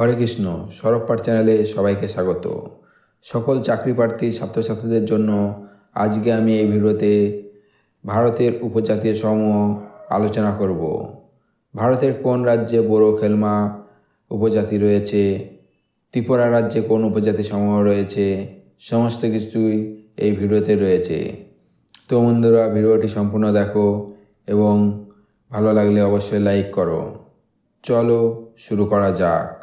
হরে কৃষ্ণ সরব পাঠ চ্যানেলে সবাইকে স্বাগত। সকল চাকরি প্রার্থী ছাত্রছাত্রীদের জন্য আজকে আমি এই ভিডিওতে ভারতের উপজাতীয় সমূহ আলোচনা করব। ভারতের কোন রাজ্যে বড়ো খেলমা উপজাতি রয়েছে? ত্রিপুরা রাজ্যে কোন উপজাতি সমূহ রয়েছে? সমস্ত কিছুই এই ভিডিওতে রয়েছে। তো বন্ধুরা, ভিডিওটি সম্পূর্ণ দেখো এবং ভালো লাগলে অবশ্যই লাইক করো। চলো শুরু করা যাক।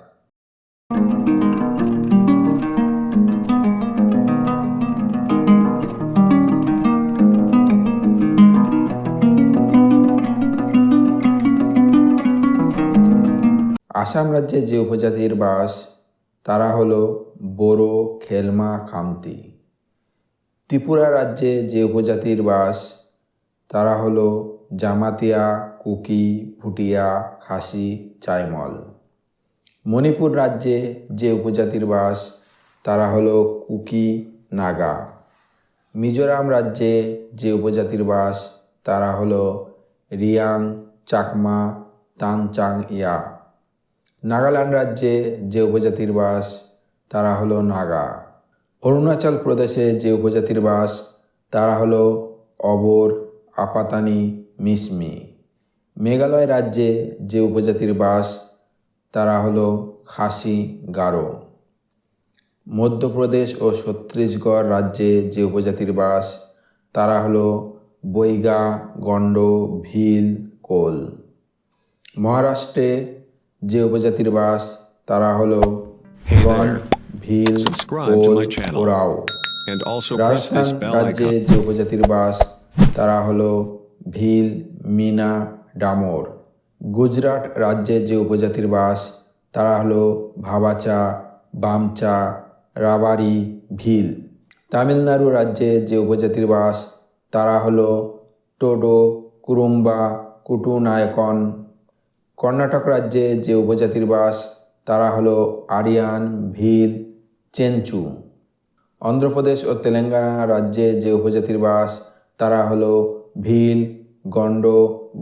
আসাম রাজ্যে যে উপজাতির বাস, তারা হলো বোরো, খেলমা, খামতি। ত্রিপুরা রাজ্যে যে উপজাতির বাস, তারা হলো জামাতিয়া, কুকি, ভুটিয়া, খাসি, চাইমল। মণিপুর রাজ্যে যে উপজাতির বাস, তারা হলো কুকি, নাগা। মিজোরাম রাজ্যে যে উপজাতির বাস, তারা হলো রিয়াং, চাকমা তানচাং ইয়া নাগাল্যান্ড রাজ্যে যে উপজাতির বাস, তারা হলো নাগা। অরুণাচল প্রদেশে যে উপজাতির বাস, তারা হলো অবর, আপাতানি, মিসমি। মেঘালয় রাজ্যে যে উপজাতির বাস, তারা হলো খাসি, গারো। মধ্যপ্রদেশ ও ছত্তিশগড় রাজ্যে যে উপজাতির বাস, তারা হলো বৈগা গণ্ড ভিল, কোল। মহারাষ্ট্রে যে উপজাতির বাস তারা হলো গণ ভিল কোল. ওরাও। And রাজস্থান রাজ্যে যে উপজাতির বাস তারা হলো ভিল মিনা ডামোর। গুজরাট রাজ্যে যে উপজাতির বাস তারা হলো ভাবাচা বামচা রাবারি ভিল। তামিলনাড়ু রাজ্যে যে উপজাতির বাস তারা হলো টোডো কুরুম্বা কুটুনায়কন কর্ণাটক রাজ্যে যে উপজাতির বাস, তারা হলো আরিয়ান, ভিল, চেঞ্চু। অন্ধ্রপ্রদেশ ও তেলেঙ্গানা রাজ্যে যে উপজাতির বাস, তারা হলো ভিল গণ্ড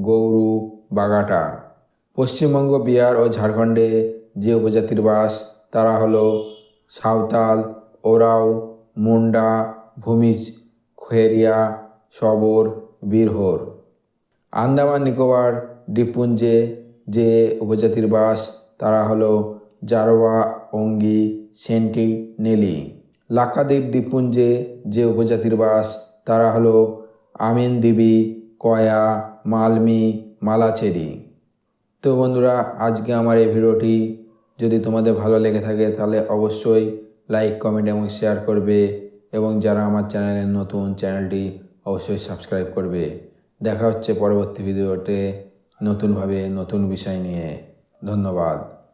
গৌরু বাগাটা। পশ্চিমবঙ্গ, বিহার ও ঝাড়খণ্ডে যে উপজাতির বাস, তারা হলো সাঁওতাল, ওরাও, মুন্ডা, ভূমিজ খেরিয়া সবর, বীরহোর। আন্দামান, নিকোবর দ্বীপপুঞ্জে যে উপজাতির বাস, তারা হলো জারোয়া, অঙ্গি সেন্টিনেলি লাক্ষাদ্বীপ দ্বীপপুঞ্জে যে উপজাতির বাস, তারা হলো আমিনদিবি কয়া, মালমি, মালাচেরি। তো বন্ধুরা, আজকে আমার এই ভিডিওটি যদি তোমাদের ভালো লেগে থাকে, তাহলে অবশ্যই লাইক, কমেন্ট এবং শেয়ার করবে এবং যারা আমার চ্যানেলে নতুন, চ্যানেলটি অবশ্যই সাবস্ক্রাইব করবে। দেখা হচ্ছে পরবর্তী ভিডিওতে। নতুনভাবে নতুন বিষয় নিয়ে ধন্যবাদ।